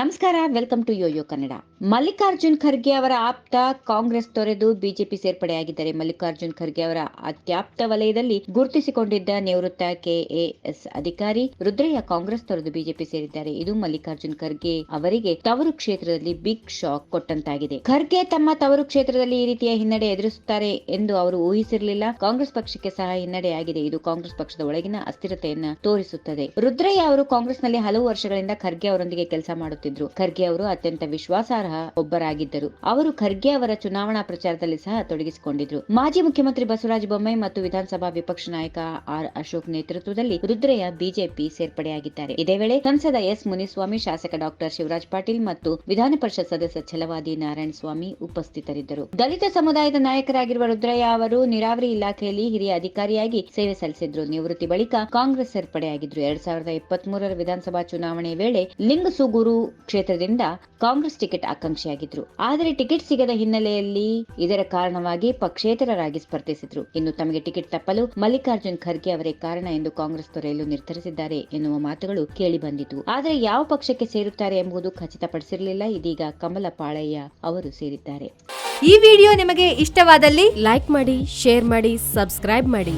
ನಮಸ್ಕಾರ welcome to YoYo Kannada Mallikarjun Kharge ಅವರ ಆಪ್ತ ಕಾಂಗ್ರೆಸ್ ತೊರೆದು ಬಿಜೆಪಿ ಸೇರ್ಪಡೆಯಾಗಿದ್ದಾರೆ ಮಲ್ಲಿಕಾರ್ಜುನ್ ಖರ್ಗೆ ಅವರ ಅತ್ಯಾಪ್ತ ವಲಯದಲ್ಲಿ ಗುರುತಿಸಿಕೊಂಡಿದ್ದ ನಿವೃತ್ತ ಕೆಎಎಸ್ ಅಧಿಕಾರಿ ರುದ್ರಯ್ಯ ಕಾಂಗ್ರೆಸ್ ತೊರೆದು ಬಿಜೆಪಿ ಸೇರಿದ್ದಾರೆ. ಇದು ಮಲ್ಲಿಕಾರ್ಜುನ್ ಖರ್ಗೆ ಅವರಿಗೆ ತವರು ಕ್ಷೇತ್ರದಲ್ಲಿ ಬಿಗ್ ಶಾಕ್ ಕೊಟ್ಟಂತಾಗಿದೆ. ಖರ್ಗೆ ತಮ್ಮ ತವರು ಕ್ಷೇತ್ರದಲ್ಲಿ ಈ ರೀತಿಯ ಹಿನ್ನಡೆ ಎದುರಿಸುತ್ತಾರೆ ಎಂದು ಅವರು ಊಹಿಸಿರಲಿಲ್ಲ. ಕಾಂಗ್ರೆಸ್ ಪಕ್ಷಕ್ಕೆ ಸಹ ಹಿನ್ನಡೆಯಾಗಿದೆ. ಇದು ಕಾಂಗ್ರೆಸ್ ಪಕ್ಷದ ಒಳಗಿನ ಅಸ್ಥಿರತೆಯನ್ನು ತೋರಿಸುತ್ತದೆ. ರುದ್ರಯ್ಯ ಅವರು ಕಾಂಗ್ರೆಸ್ನಲ್ಲಿ ಹಲವು ವರ್ಷಗಳಿಂದ ಖರ್ಗೆ ಅವರೊಂದಿಗೆ ಕೆಲಸ ಮಾಡುತ್ತಿದ್ರು ಖರ್ಗೆ ಅವರು ಅತ್ಯಂತ ವಿಶ್ವಾಸಾರ್ಹ ಒಬ್ಬರಾಗಿದ್ದರು. ಅವರು ಖರ್ಗೆ ಅವರ ಚುನಾವಣಾ ಪ್ರಚಾರದಲ್ಲಿ ಸಹ ತೊಡಗಿಸಿಕೊಂಡಿದ್ರು. ಮಾಜಿ ಮುಖ್ಯಮಂತ್ರಿ ಬಸವರಾಜ ಬೊಮ್ಮಾಯಿ ಮತ್ತು ವಿಧಾನಸಭಾ ವಿಪಕ್ಷ ನಾಯಕ ಆರ್ ಅಶೋಕ್ ನೇತೃತ್ವದಲ್ಲಿ ರುದ್ರಯ್ಯ ಬಿಜೆಪಿ ಸೇರ್ಪಡೆಯಾಗಿದ್ದಾರೆ. ಇದೇ ವೇಳೆ ಸಂಸದ ಎಸ್ ಮುನಿಸ್ವಾಮಿ, ಶಾಸಕ ಡಾಕ್ಟರ್ ಶಿವರಾಜ್ ಪಾಟೀಲ್ ಮತ್ತು ವಿಧಾನ ಪರಿಷತ್ ಸದಸ್ಯ ಛಲವಾದಿ ನಾರಾಯಣ ಸ್ವಾಮಿ ಉಪಸ್ಥಿತರಿದ್ದರು. ದಲಿತ ಸಮುದಾಯದ ನಾಯಕರಾಗಿರುವ ರುದ್ರಯ್ಯ ಅವರು ನೀರಾವರಿ ಇಲಾಖೆಯಲ್ಲಿ ಹಿರಿಯ ಅಧಿಕಾರಿಯಾಗಿ ಸೇವೆ ಸಲ್ಲಿಸಿದ್ರು. ನಿವೃತ್ತಿ ಬಳಿಕ ಕಾಂಗ್ರೆಸ್ ಸೇರ್ಪಡೆಯಾಗಿದ್ರು. ಎರಡ್ ಸಾವಿರದ ಇಪ್ಪತ್ತ್ ವಿಧಾನಸಭಾ ಚುನಾವಣೆ ವೇಳೆ ಲಿಂಗಸೂಗೂರು ಕ್ಷೇತ್ರದಿಂದ ಕಾಂಗ್ರೆಸ್ ಟಿಕೆಟ್ ಆಕಾಂಕ್ಷಿಯಾಗಿದ್ರು. ಆದರೆ ಟಿಕೆಟ್ ಸಿಗದ ಹಿನ್ನೆಲೆಯಲ್ಲಿ ಇದರ ಕಾರಣವಾಗಿ ಪಕ್ಷೇತರರಾಗಿ ಸ್ಪರ್ಧಿಸಿದ್ರು. ಇನ್ನು ತಮಗೆ ಟಿಕೆಟ್ ತಪ್ಪಲು ಮಲ್ಲಿಕಾರ್ಜುನ್ ಖರ್ಗೆ ಅವರೇ ಕಾರಣ ಎಂದು ಕಾಂಗ್ರೆಸ್ ತೊರೆಯಲು ನಿರ್ಧರಿಸಿದ್ದಾರೆ ಎನ್ನುವ ಮಾತುಗಳು ಕೇಳಿ ಬಂದಿತು ಆದರೆ ಯಾವ ಪಕ್ಷಕ್ಕೆ ಸೇರುತ್ತಾರೆ ಎಂಬುದು ಖಚಿತಪಡಿಸಿರಲಿಲ್ಲ. ಇದೀಗ ಕಮಲ ಪಾಳಯ್ಯ ಅವರು ಸೇರಿದ್ದಾರೆ. ಈ ವಿಡಿಯೋ ನಿಮಗೆ ಇಷ್ಟವಾದಲ್ಲಿ ಲೈಕ್ ಮಾಡಿ, ಶೇರ್ ಮಾಡಿ, ಸಬ್ಸ್ಕ್ರೈಬ್ ಮಾಡಿ.